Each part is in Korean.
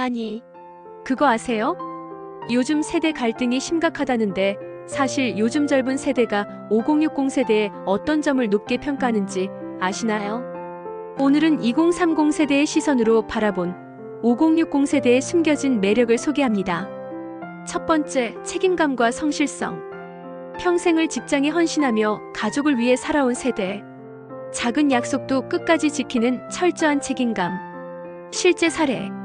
아니, 그거 아세요? 요즘 세대 갈등이 심각하다는데 사실 요즘 젊은 세대가 5060 세대에 어떤 점을 높게 평가하는지 아시나요? 오늘은 2030 세대의 시선으로 바라본 5060 세대의 숨겨진 매력을 소개합니다. 첫 번째, 책임감과 성실성. 평생을 직장에 헌신하며 가족을 위해 살아온 세대. 작은 약속도 끝까지 지키는 철저한 책임감. 실제 사례.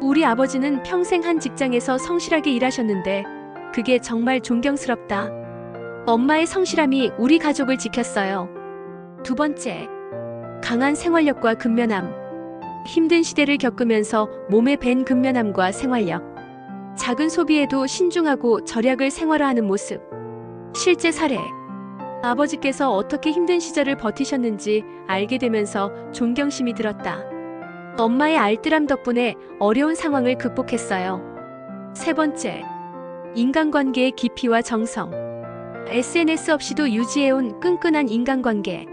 우리 아버지는 평생 한 직장에서 성실하게 일하셨는데 그게 정말 존경스럽다. 엄마의 성실함이 우리 가족을 지켰어요. 두 번째. 강한 생활력과 근면함. 힘든 시대를 겪으면서 몸에 밴 근면함과 생활력. 작은 소비에도 신중하고 절약을 생활화하는 모습. 실제 사례. 아버지께서 어떻게 힘든 시절을 버티셨는지 알게 되면서 존경심이 들었다. 엄마의 알뜰함 덕분에 어려운 상황을 극복했어요. 세 번째. 인간관계의 깊이와 정성. SNS 없이도 유지해온 끈끈한 인간관계.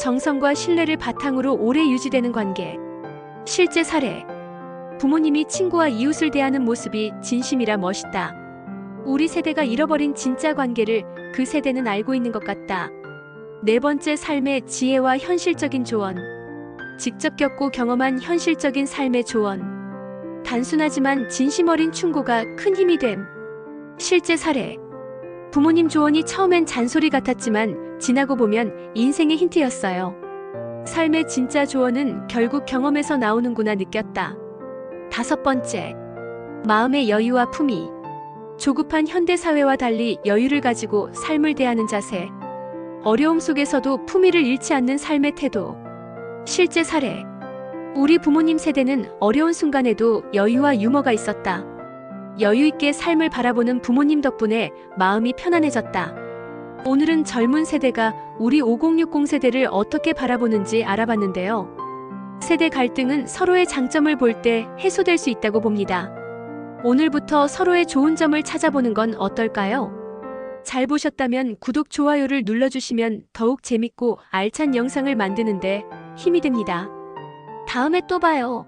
정성과 신뢰를 바탕으로 오래 유지되는 관계. 실제 사례. 부모님이 친구와 이웃을 대하는 모습이 진심이라 멋있다. 우리 세대가 잃어버린 진짜 관계를 그 세대는 알고 있는 것 같다. 네 번째 삶의 지혜와 현실적인 조언. 직접 겪고 경험한 현실적인 삶의 조언. 단순하지만 진심 어린 충고가 큰 힘이 됨. 실제 사례. 부모님 조언이 처음엔 잔소리 같았지만 지나고 보면 인생의 힌트였어요. 삶의 진짜 조언은 결국 경험에서 나오는구나 느꼈다. 다섯 번째. 마음의 여유와 품위. 조급한 현대사회와 달리 여유를 가지고 삶을 대하는 자세. 어려움 속에서도 품위를 잃지 않는 삶의 태도. 실제 사례. 우리 부모님 세대는 어려운 순간에도 여유와 유머가 있었다. 여유 있게 삶을 바라보는 부모님 덕분에 마음이 편안해졌다. 오늘은 젊은 세대가 우리 5060 세대를 어떻게 바라보는지 알아봤는데요. 세대 갈등은 서로의 장점을 볼 때 해소될 수 있다고 봅니다. 오늘부터 서로의 좋은 점을 찾아보는 건 어떨까요? 잘 보셨다면 구독, 좋아요를 눌러주시면 더욱 재밌고 알찬 영상을 만드는데 힘이 됩니다. 다음에 또 봐요.